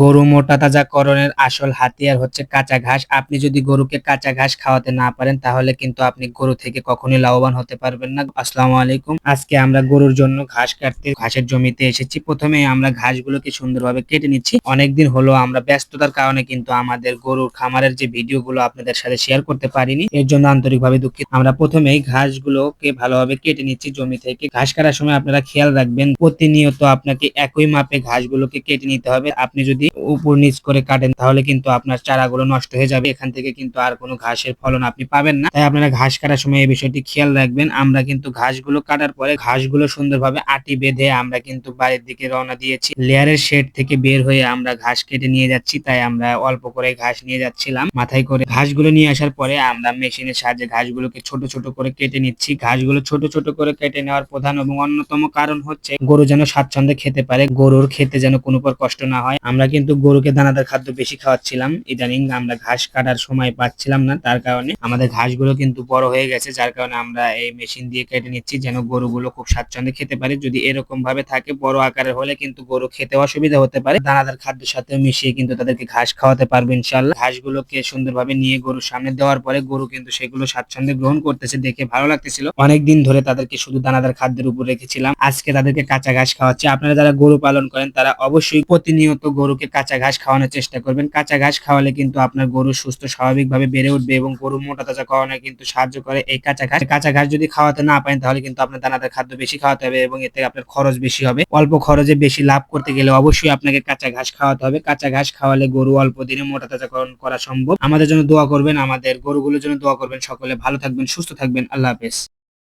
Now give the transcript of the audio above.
গরু মোটা তাজাকরণের আসল হাতিয়ার হচ্ছে কাঁচা ঘাস। আপনি যদি গরুকে কাঁচা ঘাস খাওয়াতে না পারেন, তাহলে কিন্তু আপনি গরু থেকে কখনোই লাভবান হতে পারবেন না। আসসালামু আলাইকুম। আজকে আমরা গরুর জন্য ঘাস কাটতে, ঘাসের জমিতে এসেছি। প্রথমে আমরা ঘাসগুলোকে সুন্দরভাবে কেটে নিচ্ছি। অনেকদিন হলো আমরা ব্যস্ততার কারণে কিন্তু আমাদের গরুর খামারের যে ভিডিওগুলো আপনাদের সাথে শেয়ার করতে পারিনি, এর জন্য আন্তরিকভাবে দুঃখিত। আমরা প্রথমেই ঘাসগুলোকে ভালোভাবে কেটে নিচ্ছি জমি থেকে। ঘাস কাটার সময় আপনারা খেয়াল রাখবেন, প্রতিনিয়ত আপনাকে একই মাপে ঘাসগুলোকে কেটে নিতে হবে। আপনি যদি উপর নিচ করে কাটেন, তাহলে কিন্তু আপনার চারাগুলো নষ্ট হয়ে যাবে। এখান থেকে কিন্তু আর কোনো ঘাসের ফলন আপনি পাবেন না। তাই আপনারা ঘাস কাটার সময় এই বিষয়টি খেয়াল রাখবেন। আমরা কিন্তু ঘাসগুলো কাটার পরে ঘাসগুলো সুন্দরভাবে আটি বেঁধে আমরা কিন্তু বাড়ির দিকে রওনা দিয়েছি। লেয়ারের শেড থেকে বের হয়ে আমরা ঘাস কেটে নিয়ে যাচ্ছি। তাই আমরা অল্প করে ঘাস নিয়ে যাচ্ছিলাম মাথায় করে। ঘাসগুলো নিয়ে আসার পরে আমরা মেশিনের সাহায্যে ঘাসগুলোকে ছোট ছোট করে কেটে নিচ্ছি। ঘাসগুলো ছোট ছোট করে কেটে নেওয়ার প্রধান এবং অন্যতম কারণ হচ্ছে, গরু যেন স্বাচ্ছন্দ্যে খেতে পারে, গরুর খেতে যেন কোনো পর কষ্ট না হয়। আমরা কিন্তু গরুকে দানাদার খাদ্য বেশি খাওয়াচ্ছিলাম। ইদানিং আমরা ঘাস কাটার সময় পাচ্ছিলাম না, তার কারণে আমাদের ঘাসগুলো কিন্তু বড় হয়ে গেছে, যার কারণে আমরা এই মেশিন দিয়ে কেটে নিচ্ছি যেন গরুগুলো খুব স্বাচ্ছন্দ্যে খেতে পারে। যদি এরকম ভাবে থাকে, বড় আকারের হলে কিন্তু গরু খেতে অসুবিধা হতে পারে। দানাদার খাদ্যের সাথে মিশিয়ে কিন্তু তাদেরকে ঘাস খাওয়াতে পারবে ইনশাল্লাহ ঘাসগুলোকে সুন্দরভাবে নিয়ে গরুর সামনে দেওয়ার পরে গরু কিন্তু সেগুলো স্বাচ্ছন্দ্যে গ্রহণ করতেছে দেখে ভালো লাগতেছিল। অনেকদিন ধরে তাদেরকে শুধু দানাদার খাদ্যের উপর রেখেছিলাম। আজকে তাদেরকে কাঁচা ঘাস খাওয়াচ্ছি। আপনারা যারা গরু পালন করেন, তারা অবশ্যই প্রতিনিয়ত গরুকে কাঁচা ঘাস খাওয়ানোর চেষ্টা করবেন। কাঁচা ঘাস খাওয়ালে কিন্তু আপনার গরু সুস্থ, স্বাভাবিকভাবে বেড়ে উঠবে এবং গরু মোটা তাজা খাওয়ানো কিন্তু সাহায্য করে এই কাঁচা ঘাস। কাঁচা ঘাস যদি খাওয়াতে না পারেন তাহলে কিন্তু আপনার দানাদার খাদ্য বেশি খাওয়াতে হবে এবং এতে আপনার খরচ বেশি হবে। অল্প খরচে বেশি লাভ করতে গেলে অবশ্যই আপনাকে কাঁচা ঘাস খাওয়াতে হবে। কাঁচা ঘাস খাওয়ালে গরু অল্প দিনে মোটা তাজাকরণ করা সম্ভব। আমাদের জন্য দোয়া করবেন, আমাদের গরুগুলোর জন্য দোয়া করবেন। সকলে ভালো থাকবেন, সুস্থ থাকবেন। আল্লাহ হাফেজ।